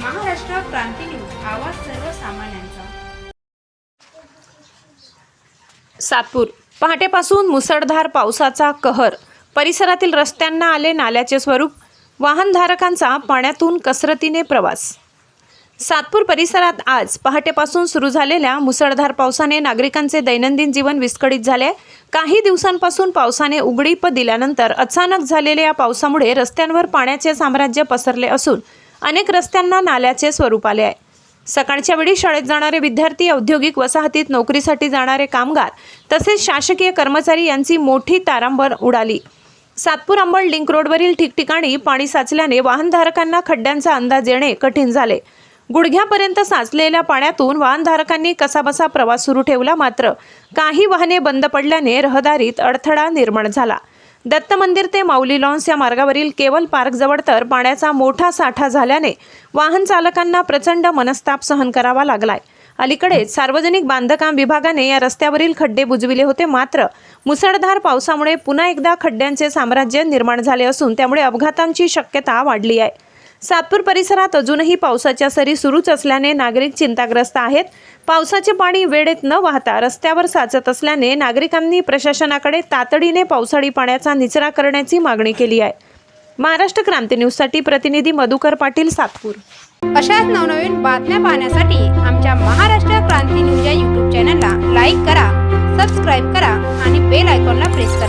क्रांती news आवाज सर्वसामान्यांचा. सातपूर पहाटेपासून मुसळधार पावसाचा कहर. परिसरातील रस्त्यांना आले नाल्याचे स्वरूप वाहनधारकांचा पाण्यातून कसरतीने प्रवास. सातपूर परिसरात आज पहाटेपासून सुरू झालेल्या मुसळधार पावसाने नागरिकांचे दैनंदिन जीवन विस्कळीत झाले. काही दिवसांपासून पावसाने उघडीप दिल्यानंतर अचानक झालेल्या या पावसामुळे रस्त्यांवर पाण्याचे साम्राज्य पसरले असून अनेक रस्त्यांना नाल्याचे स्वरूप आले आहे. सकाळच्या वेळी शाळेत जाणारे विद्यार्थी औद्योगिक वसाहतीत नोकरीसाठी जाणारे कामगार तसेच शासकीय कर्मचारी यांची मोठी तारांबर उडाली. सातपूर अंबड लिंक रोडवरील ठिकठिकाणी पाणी साचल्याने वाहनधारकांना खड्ड्यांचा अंदाज येणे कठीण झाले. गुडघ्यापर्यंत साचलेल्या पाण्यातून वाहनधारकांनी कसाबसा प्रवास सुरू ठेवला मात्र काही वाहने बंद पडल्याने रहदारीत अडथळा निर्माण झाला. दत्त मंदिर ते माऊली लॉन्स या मार्गावरील केवल पार्कजवळ तर पाण्याचा मोठा साठा झाल्याने वाहन चालकांना प्रचंड मनस्ताप सहन करावा लागलाय. अलीकडेच सार्वजनिक बांधकाम विभागाने या रस्त्यावरील खड्डे बुजविले होते. मात्र मुसळधार पावसामुळे पुन्हा एकदा खड्ड्यांचे साम्राज्य निर्माण झाले असून त्यामुळे अपघातांची शक्यता वाढली आहे. सातपूर परिसरात अजूनही पावसाच्या सरी सुरूच असल्याने नागरिक चिंताग्रस्त आहेत. पावसाचे पाणी वेळेत न वाहता रस्त्यावर साचत असल्याने नागरिकांनी प्रशासनाकडे तातडीने पावसाळी पाण्याचा निचरा करण्याची मागणी केली आहे. महाराष्ट्र क्रांती न्यूजसाठी प्रतिनिधी मधुकर पाटील सातपूर. अशाच नवनवीन बातम्या पाहण्यासाठी आमच्या महाराष्ट्र क्रांती न्यूज या यूट्यूब चॅनलला लाईक करा सबस्क्राईब करा आणि बेल आयकॉनला प्रेस करा.